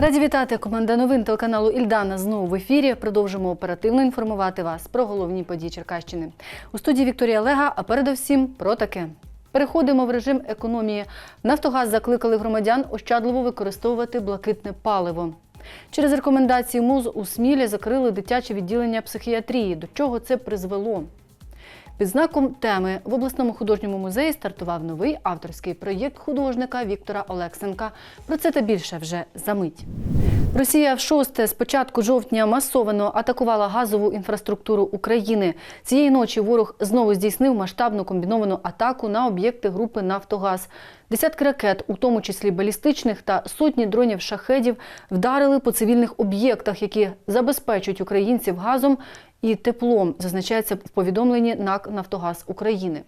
Раді вітати команда новин телеканалу Ільдана знову в ефірі. Продовжимо оперативно інформувати вас про головні події Черкащини. У студії Вікторія Лега, а передовсім про таке. Переходимо в режим економії. Нафтогаз закликали громадян ощадливо використовувати блакитне паливо. Через рекомендації МУЗ у Смілі закрили дитяче відділення психіатрії. До чого це призвело? Під знаком теми в обласному художньому музеї стартував новий авторський проєкт художника Віктора Олексенка. Про це та більше вже за мить. Росія в шосте з початку жовтня масовано атакувала газову інфраструктуру України. Цієї ночі ворог знову здійснив масштабну комбіновану атаку на об'єкти групи Нафтогаз. Десятки ракет, у тому числі балістичних та сотні дронів шахедів, вдарили по цивільних об'єктах, які забезпечують українців газом і теплом, зазначається в повідомленні НАК Нафтогаз України.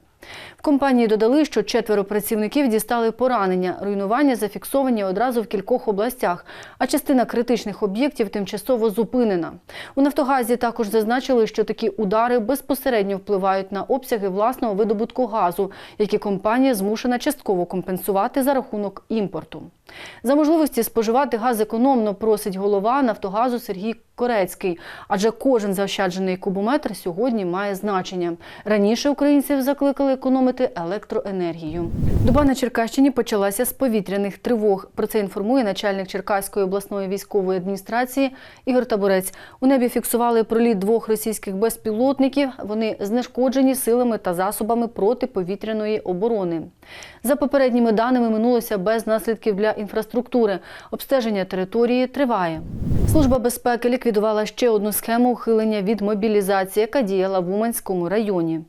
В компанії додали, що четверо працівників дістали поранення. Руйнування зафіксовані одразу в кількох областях, а частина критичних об'єктів тимчасово зупинена. У Нафтогазі також зазначили, що такі удари безпосередньо впливають на обсяги власного видобутку газу, які компанія змушена частково компенсувати за рахунок імпорту. За можливості споживати газ економно просить голова Нафтогазу Сергій Корецький, адже кожен заощаджений кубометр сьогодні має значення. Раніше українців закликали економити електроенергію. Доба на Черкащині почалася з повітряних тривог. Про це інформує начальник Черкаської обласної військової адміністрації Ігор Табурець. У небі фіксували проліт двох російських безпілотників. Вони знешкоджені силами та засобами протиповітряної оборони. За попередніми даними минулося без наслідків для інфраструктури. Обстеження території триває. Служба безпеки ліквідувала ще одну схему ухилення від мобілізації, яка діяла в Уманському районі.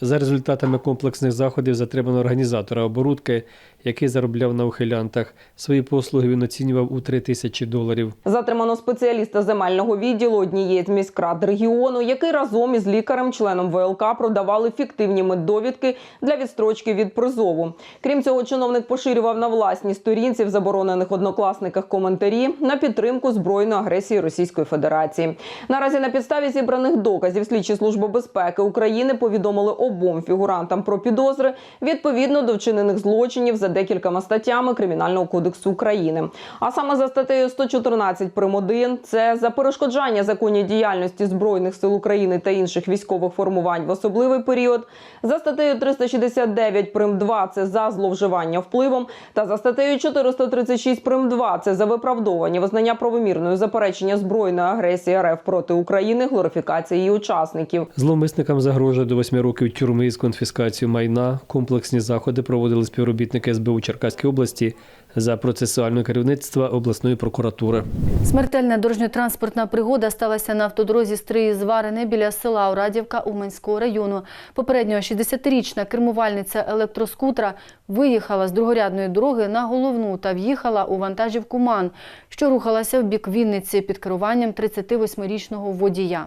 За результатами комплексних заходів затримано організатора оборудки, який заробляв на ухилянтах. Свої послуги він оцінював у 3 тисячі доларів. Затримано спеціаліста земельного відділу однієї з міськрад регіону, який разом із лікарем, членом ВЛК, продавали фіктивні меддовідки для відстрочки від призову. Крім цього, чиновник поширював на власній сторінці в заборонених однокласниках коментарі на підтримку збройної агресії Російської Федерації. Наразі на підставі зібраних доказів слідчі служби безпеки України повідомили обом фігурантам про підозри відповідно до вчинених злочинів за декількома статтями Кримінального кодексу України. А саме за статтею 114 прим. 1 – це за перешкоджання законній діяльності збройних сил України та інших військових формувань в особливий період. За статтею 369 прим. 2 – це за зловживання впливом. Та за статтею 436 прим. 2 – це за виправдовування визнання правомірною заперечення збройної агресії РФ проти України, глорифікації її учасників. Зловмисникам загрожує до 8 років тюрми з конфіскацією майна. Комплексні заходи проводили співробітники СБУ Черкаської області за процесуального керівництва обласної прокуратури. Смертельна дорожньо-транспортна пригода сталася на автодорозі Стриї Зварине біля села Орадівка Уманського району. Попередньо 60-річна кермувальниця електроскутера виїхала з другорядної дороги на головну та в'їхала у вантажівку МАН, що рухалася в бік Вінниці під керуванням 38-річного водія.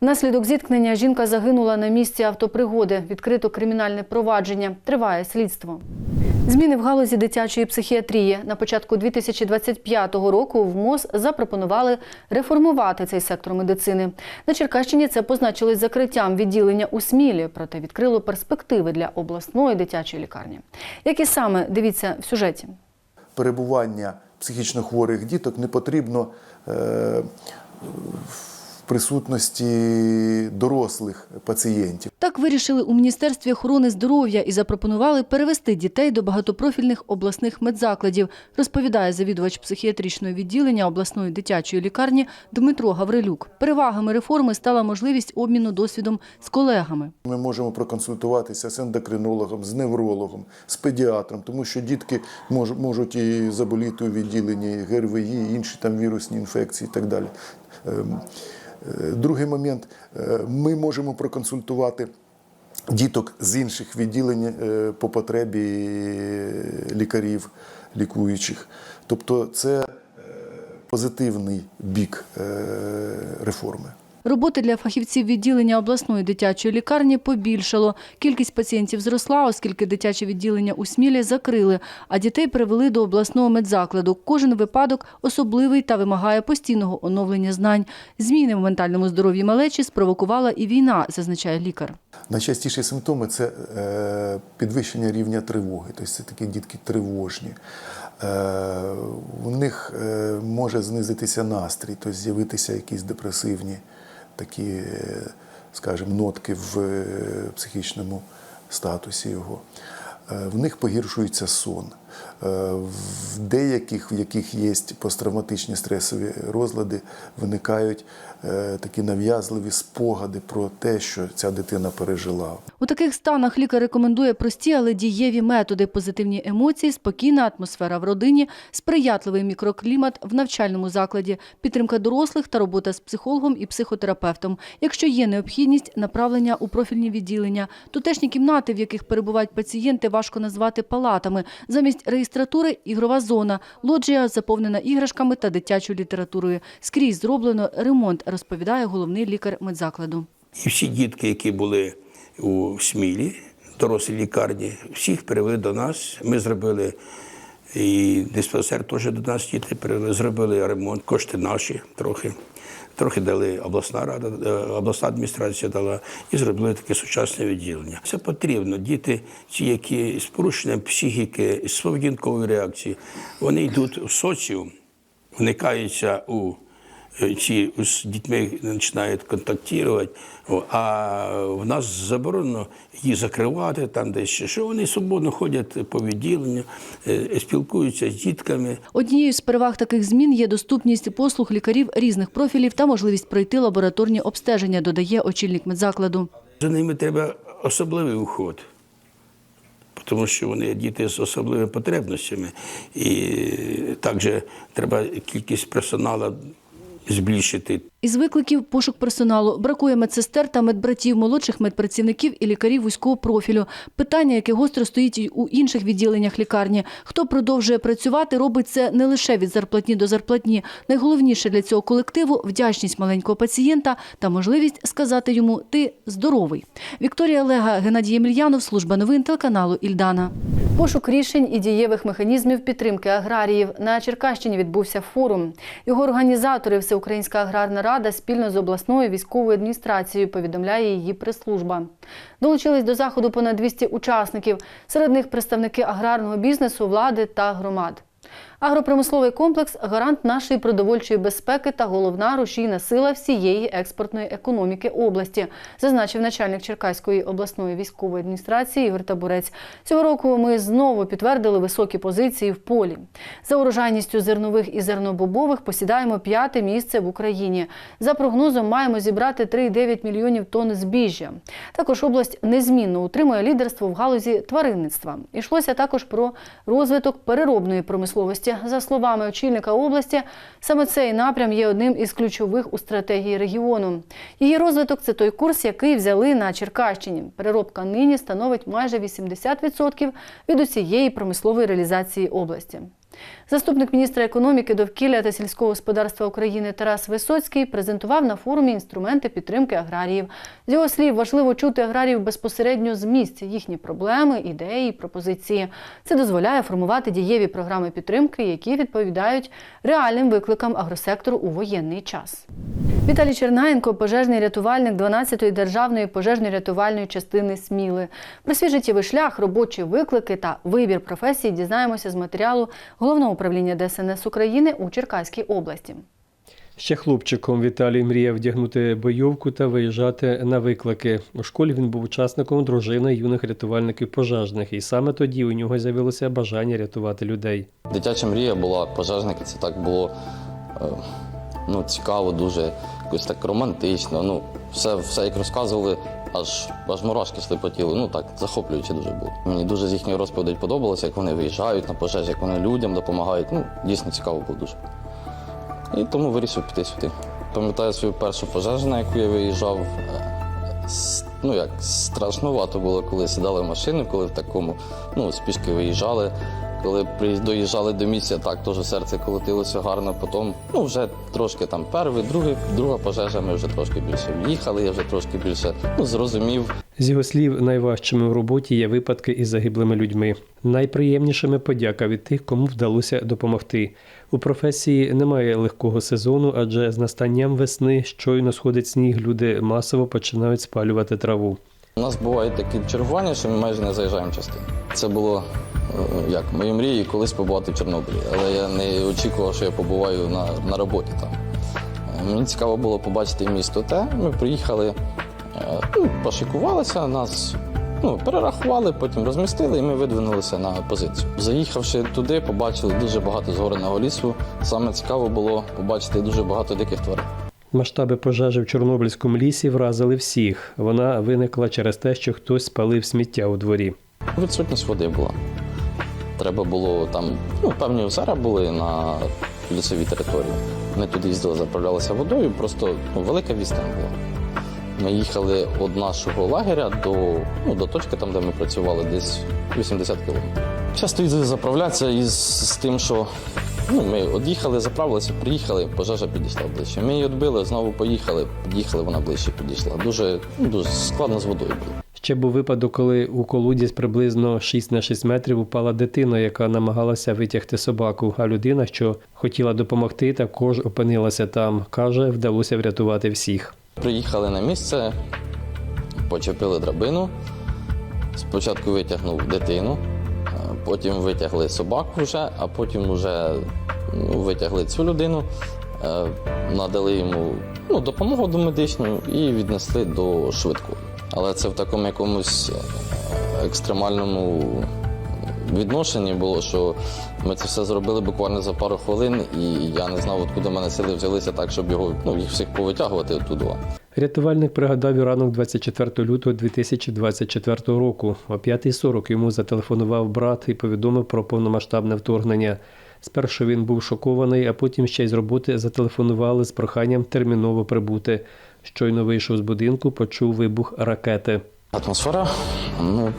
Внаслідок зіткнення жінка загинула на місці автопригоди. Відкрито кримінальне провадження. Триває слідство. Зміни в галузі дитячої психіатрії на початку 2025 року в МОЗ запропонували реформувати цей сектор медицини. На Черкащині це позначилось закриттям відділення у Смілі, проте відкрило перспективи для обласної дитячої лікарні. Які саме дивіться в сюжеті. перебування психічно хворих діток не потрібно е, присутності дорослих пацієнтів. Так вирішили у Міністерстві охорони здоров'я і запропонували перевести дітей до багатопрофільних обласних медзакладів, розповідає завідувач психіатричного відділення обласної дитячої лікарні Дмитро Гаврилюк. Перевагами реформи стала можливість обміну досвідом з колегами. Ми можемо проконсультуватися з ендокринологом, з неврологом, з педіатром, тому що дітки мож- можуть і заболіти у відділенні ГРВІ, і інші там вірусні інфекції і так далі. Е, Другий момент е, ми можемо проконсультувати. Діток з інших відділень е, по потребі лікарів, лікуючих. Тобто це позитивний бік реформи. Роботи для фахівців відділення обласної дитячої лікарні побільшало. Кількість пацієнтів зросла, оскільки дитяче відділення у Смілі закрили, а дітей перевели до обласного медзакладу. Кожен випадок особливий та вимагає постійного оновлення знань. Зміни в ментальному здоров'ї малечі спровокувала і війна, зазначає лікар. Найчастіші симптоми це е, підвищення рівня тривоги, тобто це такі дітки тривожні. е, у них е, може знизитися настрій, тобто з'явитися якісь депресивні такі, е, скажімо, нотки в е, психічному статусі його. Е, В них погіршується сон. Е, В деяких, в яких є посттравматичні стресові розлади, виникають е, такі нав'язливі спогади про те, що ця дитина пережила. У таких станах лікар рекомендує прості, але дієві методи, позитивні емоції, спокійна атмосфера в родині, сприятливий мікроклімат в навчальному закладі, підтримка дорослих та робота з психологом і психотерапевтом. Якщо є необхідність, направлення у профільні відділення. Тутешні кімнати, в яких перебувають пацієнти, важко назвати палатами. Замість реєстратури – ігрова зона, лоджія заповнена іграшками та дитячою літературою. Скрізь зроблено ремонт, розповідає головний лікар медзакладу. Всі дітки, які були у Смілі, дорослій лікарні, всіх перевели до нас. Ми зробили і диспансер теж до нас діти зробили ремонт, кошти наші трохи. Трохи дали обласна рада, е, обласна адміністрація дала і зробили таке сучасне відділення. Це потрібно. Діти, ті, які з порушенням психіки, з поведінкової реакції, вони йдуть в соціум, вникаються у е, ці з дітьми починають контактувати, а в нас заборонено їх закривати там десь, що вони свободно ходять по відділенню, е, спілкуються з дітками. Однією з переваг таких змін є доступність послуг лікарів різних профілів та можливість пройти лабораторні обстеження, додає очільник медзакладу. За ними треба особливий уход, тому що вони діти з особливими потребностями. І також треба кількість персоналу збільшити. Із викликів пошук персоналу бракує медсестер та медбратів, молодших медпрацівників і лікарів вузького профілю. Питання, яке гостро стоїть і у інших відділеннях лікарні. Хто продовжує працювати, робить це не лише від зарплатні до зарплатні. Найголовніше для цього колективу вдячність маленького пацієнта та можливість сказати йому «ти здоровий». Вікторія Лега, Геннадій Ємельянов, служба новин телеканалу Ільдана. Пошук рішень і дієвих механізмів підтримки аграріїв на Черкащині відбувся форум. Його організатори Всеукраїнська аграрна рада спільно з обласною військовою адміністрацією повідомляє її прес-служба. Долучились до заходу понад 200 учасників. Серед них представники аграрного бізнесу, влади та громад. Агропромисловий комплекс гарант нашої продовольчої безпеки та головна рушійна сила всієї експортної економіки області, зазначив начальник Черкаської обласної військової адміністрації Ігор Табурець. Цього року ми знову підтвердили високі позиції в полі. За урожайністю зернових і зернобобових посідаємо п'яте місце в Україні. За прогнозом маємо зібрати 3,9 мільйонів тонн збіжжя. Також область незмінно утримує лідерство в галузі тваринництва. Ішлося також про розвиток переробної промисловості. За словами очільника області, саме цей напрям є одним із ключових у стратегії регіону. Її розвиток це той курс, який взяли на Черкащині. Переробка нині становить майже 80% від усієї промислової реалізації області. Заступник міністра економіки, довкілля та сільського господарства України Тарас Висоцький презентував на форумі інструменти підтримки аграріїв. З його слів, важливо чути аграріїв безпосередньо з місць, їхні проблеми, ідеї, пропозиції. Це дозволяє формувати дієві програми підтримки, які відповідають реальним викликам агросектору у воєнний час. Віталій Чернаєнко, пожежний рятувальник 12-ї державної пожежно-рятувальної частини Сміли. Про свій життєвий шлях, робочі виклики та вибір професії дізнаємося з матеріалу Головного управління ДСНС України у Черкаській області. Ще хлопчиком Віталій мріяв вдягнути бойовку та виїжджати на виклики. У школі він був учасником дружини юних рятувальників пожежних, і саме тоді у нього з'явилося бажання рятувати людей. Дитяча мрія була пожежники, це так було е, ну, цікаво, дуже якось так романтично. Ну, все, все як розказували, аж, аж мурашки йшли по тілу. Ну так, захоплююче дуже було. Мені дуже з їхньої розповідей подобалося, як вони виїжджають на пожежі, як вони людям допомагають. Ну, дійсно цікаво було дуже. І тому вирішив піти сюди. Пам'ятаю свою першу пожежу, на яку я виїжджав. Ну як страшнувато було, коли сідали в машину, коли в такому, ну, спішки виїжджали. Коли доїжджали до місця, так теж серце колотилося гарно. Потім, ну вже трошки там перший, другий, друга пожежа, ми вже трошки більше в'їхали, я вже трошки більше ну, зрозумів, З його слів, найважчими в роботі є випадки із загиблими людьми. Найприємнішими подяка від тих, кому вдалося допомогти. У професії немає легкого сезону, адже з настанням весни щойно сходить сніг, люди масово починають спалювати траву. У нас бувають такі чергування, що ми майже не заїжджаємо частину. Це було е, як мої мрії колись побувати в Чорнобилі, але я не очікував, що я побуваю на, на роботі там. Е, Мені цікаво було побачити місто те. Ми приїхали, е, ну, пошикувалися, нас ну, перерахували, потім розмістили і ми видвинулися на позицію. Заїхавши туди, побачили дуже багато згореного лісу. Саме цікаво було побачити дуже багато диких тварин. Масштаби пожежі в Чорнобильському лісі вразили всіх. Вона виникла через те, що хтось спалив сміття у дворі. Відсутність води була. Треба було там, ну, певні озера були на лісовій території. Ми туди їздили, заправлялися водою, просто ну, велика відстань була. Ми їхали від нашого лагеря до, ну, до точки, там, де ми працювали, десь 80 кілометрів. Часто їздили заправлятися із з тим, що ну, ми од'їхали, заправилися, приїхали, пожежа підійшла ближче. Ми її відбили, знову поїхали, під'їхали, вона ближче підійшла. Дуже, ну, дуже складно з водою було. Ще був випадок, коли у колодязь приблизно 6 на 6 метрів упала дитина, яка намагалася витягти собаку. А людина, що хотіла допомогти, також опинилася там. Каже, вдалося врятувати всіх. Приїхали на місце, почепили драбину. Спочатку витягнув дитину, потім витягли собаку вже, а потім вже ну, витягли цю людину, е, надали йому ну, допомогу домедичну і віднесли до швидкої. Але це в такому якомусь е, екстремальному відношенні було, що ми це все зробили буквально за пару хвилин, і я не знав, откуди мене сили взялися так, щоб його ну, їх всіх повитягувати оттуда. Рятувальник пригадав і ранок 24 лютого 2024 року. О 5.40 йому зателефонував брат і повідомив про повномасштабне вторгнення. Спершу він був шокований, а потім ще й з роботи зателефонували з проханням терміново прибути. Щойно вийшов з будинку, почув вибух ракети. Атмосфера ну,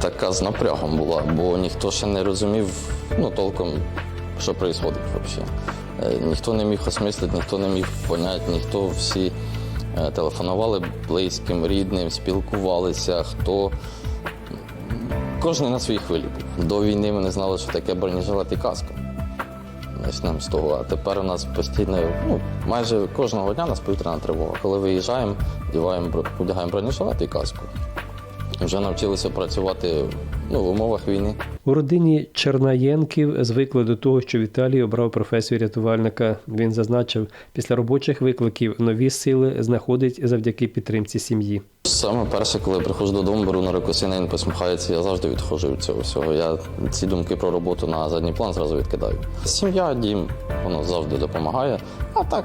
така з напрягом була, бо ніхто ще не розумів ну, толком, що відбувається взагалі. Е, Ніхто не міг осмислити, ніхто не міг поняти, ніхто всі телефонували близьким, рідним, спілкувалися, хто. Кожен на своїй хвилі був. До війни ми не знали, що таке бронежилет і каска. Почнемо з того. А тепер у нас постійно, ну, майже кожного дня у нас повітряна тривога. Коли виїжджаємо, одягаємо бронежилет і каску. Вже навчилися працювати ну, в умовах війни. У родині Чернаєнків звикли до того, що Віталій обрав професію рятувальника. Він зазначив, після робочих викликів нові сили знаходить завдяки підтримці сім'ї. Саме перше, коли я приходжу додому, беру на руку сина, він посміхається, я завжди відходжу від цього всього. Я ці думки про роботу на задній план зразу відкидаю. Сім'я, дім, воно завжди допомагає. А так,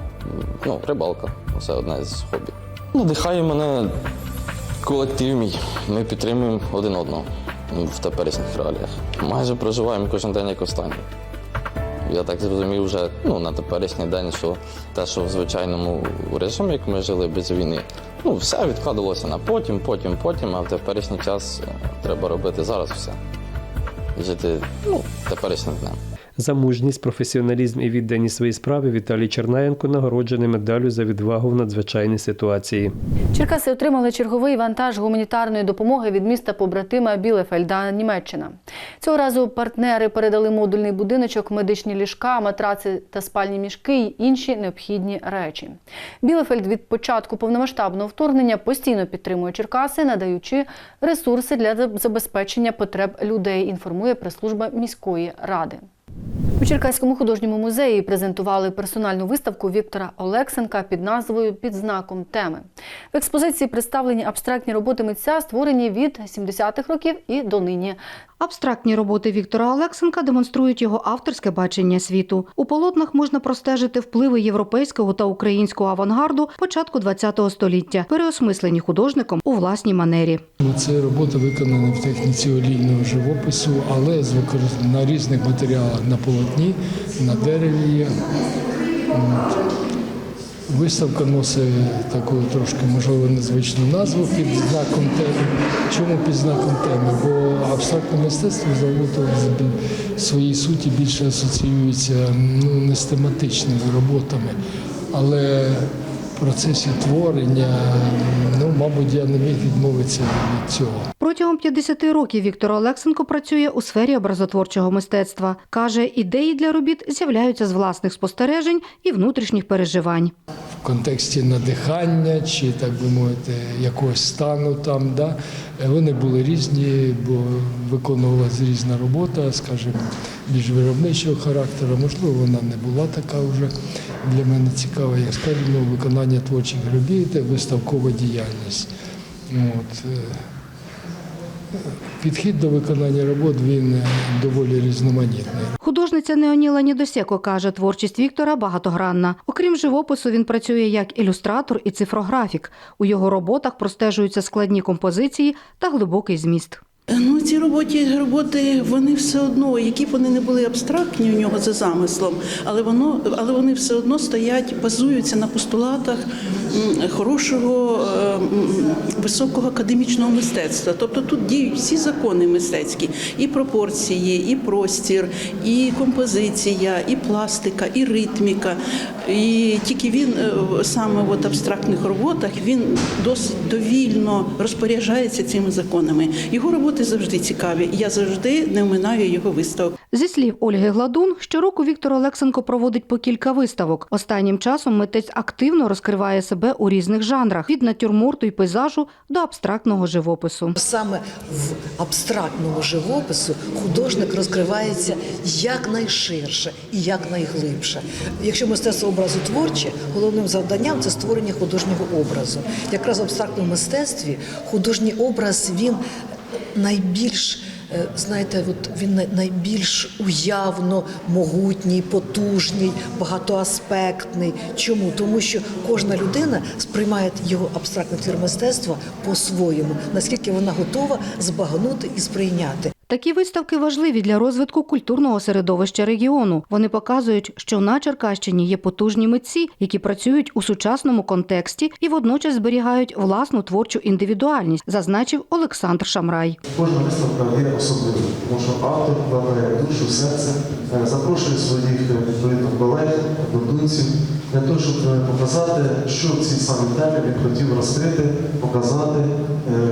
ну, рибалка це одне з хобі. Надихає мене колектив мій. Ми підтримуємо один одного в теперішніх реаліях. Майже проживаємо кожен день як останній. Я так зрозумів вже ну, на теперішній день, що те, що в звичайному режимі, як ми жили без війни, ну, все відкладалося на потім, потім, потім, а в теперішній час е, треба робити зараз все. Жити ну, теперішнім днем. За мужність, професіоналізм і відданість своїй справі Віталій Чернаєнко нагороджений медаллю за відвагу в надзвичайній ситуації. Черкаси отримали черговий вантаж гуманітарної допомоги від міста побратима Білефельда, Німеччина. Цього разу партнери передали модульний будиночок, медичні ліжка, матраци та спальні мішки й інші необхідні речі. Білефельд від початку повномасштабного вторгнення постійно підтримує Черкаси, надаючи ресурси для забезпечення потреб людей. Інформує прес-служба міської ради. У Черкаському художньому музеї презентували персональну виставку Віктора Олексенка під назвою Під знаком теми. В експозиції представлені абстрактні роботи митця, створені від 70-х років і донині. Абстрактні роботи Віктора Олексенка демонструють його авторське бачення світу. У полотнах можна простежити впливи європейського та українського авангарду початку ХХ століття, переосмислені художником у власній манері. Це робота виконана в техніці олійного живопису, але на різних матеріалах на полотні, на дереві. є. Виставка носить таку трошки, можливо, незвичну назву під знаком теми. Чому під знаком теми? Бо абстрактне мистецтво завото в своїй суті більше асоціюється ну, не з тематичними роботами, але процесі творення, ну, мабуть, я не міг відмовитися від цього. Протягом 50 років Віктор Олексенко працює у сфері образотворчого мистецтва. Каже, ідеї для робіт з'являються з власних спостережень і внутрішніх переживань. В контексті надихання чи, так би мовити, якогось стану там. Да? Е, Вони були різні, бо виконувалася різна робота, скажімо, більш виробничого характеру. Можливо, вона не була така вже для мене цікава, як скажімо, виконання творчих робіт, виставкова діяльність. От. е, Підхід до виконання робот він е, доволі різноманітний. Художниця Неоніла Нідосєко каже, творчість Віктора багатогранна. Окрім живопису, він працює як ілюстратор і цифрографік. У його роботах простежуються складні композиції та глибокий зміст. Ну, ці роботи, роботи, вони все одно, які б вони не були абстрактні у нього за замислом, але воно, але вони все одно стоять, базуються на постулатах хорошого е, високого академічного мистецтва. Тобто тут діють всі закони мистецькі, і пропорції, і простір, і композиція, і пластика, і ритміка. І тільки він е, саме в абстрактних роботах він досить довільно розпоряджається цими законами. Його роботи завжди цікаві. Я завжди не оминаю його виставок. Зі слів Ольги Гладун, щороку Віктор Олексенко проводить по кілька виставок. Останнім часом митець активно розкриває себе у різних жанрах від натюрморту і пейзажу до абстрактного живопису. Саме в абстрактному живопису художник розкривається якнайширше і якнайглибше. Якщо мистецтво образу творче, головним завданням це створення художнього образу. Якраз в абстрактному мистецтві художній образ він найбільш. е, Знаєте, от він най- найбільш уявно могутній, потужний, багатоаспектний. Чому? Тому що кожна людина сприймає його абстрактний твір мистецтва по-своєму, наскільки вона готова збагнути і сприйняти. Такі виставки важливі для розвитку культурного середовища регіону. Вони показують, що на Черкащині є потужні митці, які працюють у сучасному контексті і водночас зберігають власну творчу індивідуальність, зазначив Олександр Шамрай. Кожна виставка є особливою, тому що автор вкладає душу, серце, е, запрошує своїх е, відповідно колег, однодумців для того, щоб е, показати, що в цій самій темі він хотів розкрити, показати,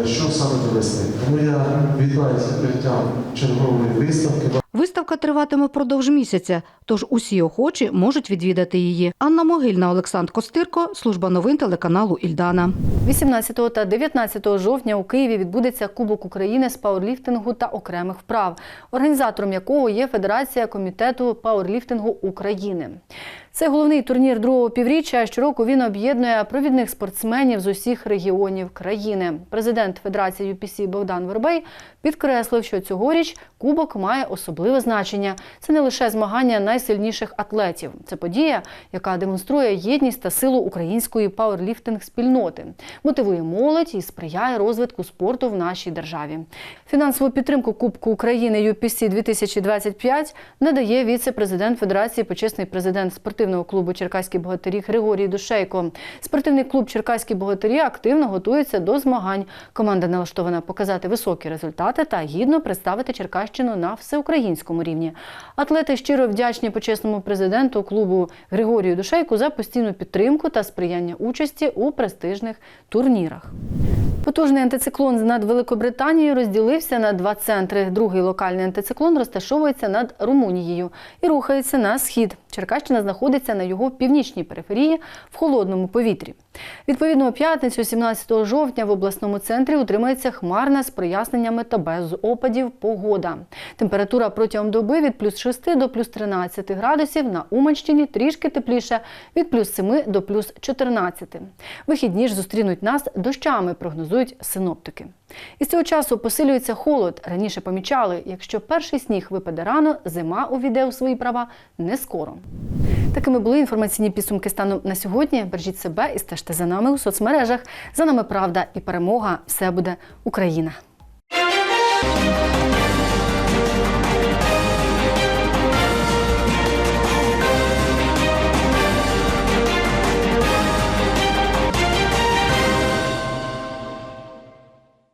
що саме довести. Тому я вітаю з відкриттям чергової виставки. Виставка триватиме впродовж місяця, тож усі охочі можуть відвідати її. Анна Могильна, Олександр Костирко, служба новин телеканалу Ільдана. 18 та 19 жовтня у Києві відбудеться Кубок України з пауерліфтингу та окремих вправ, організатором якого є Федерація комітету пауерліфтингу України. Це головний турнір другого півріччя. Щороку він об'єднує провідних спортсменів з усіх регіонів країни. Президент Федерації UPC Богдан Вербей підкреслив, що цьогоріч кубок має особливе значення. Це не лише змагання найсильніших атлетів. Це подія, яка демонструє єдність та силу української пауерліфтинг спільноти, мотивує молодь і сприяє розвитку спорту в нашій державі. Фінансову підтримку Кубку України UPC 2025 надає віце-президент Федерації, почесний президент спортивного клубу Черкаські богатирі Григорій Душейко. Спортивний клуб Черкаські богатирі активно готується до змагань. Команда налаштована показати високі результати та гідно представити Черкащину на всеукраїнському рівні. Атлети щиро вдячні почесному президенту клубу Григорію Душейку за постійну підтримку та сприяння участі у престижних турнірах. Потужний антициклон над Великобританією розділився на два центри. Другий локальний антициклон розташовується над Румунією і рухається на схід. Черкащина знаходиться на його північній периферії в холодному повітрі. Відповідно, у п'ятницю, 17 жовтня, в обласному центрі утримається хмарна з проясненнями та без опадів погода. Температура протягом доби від плюс 6 до плюс 13 градусів, на Уманщині трішки тепліше від плюс 7 до плюс 14. Вихідні ж зустрінуть нас дощами, прогнозують синоптики. Із цього часу посилюється холод. Раніше помічали, якщо перший сніг випаде рано, зима увійде у свої права не скоро. Такими були інформаційні підсумки станом на сьогодні. Бережіть себе і стежте за нами у соцмережах. За нами правда і перемога. Все буде Україна.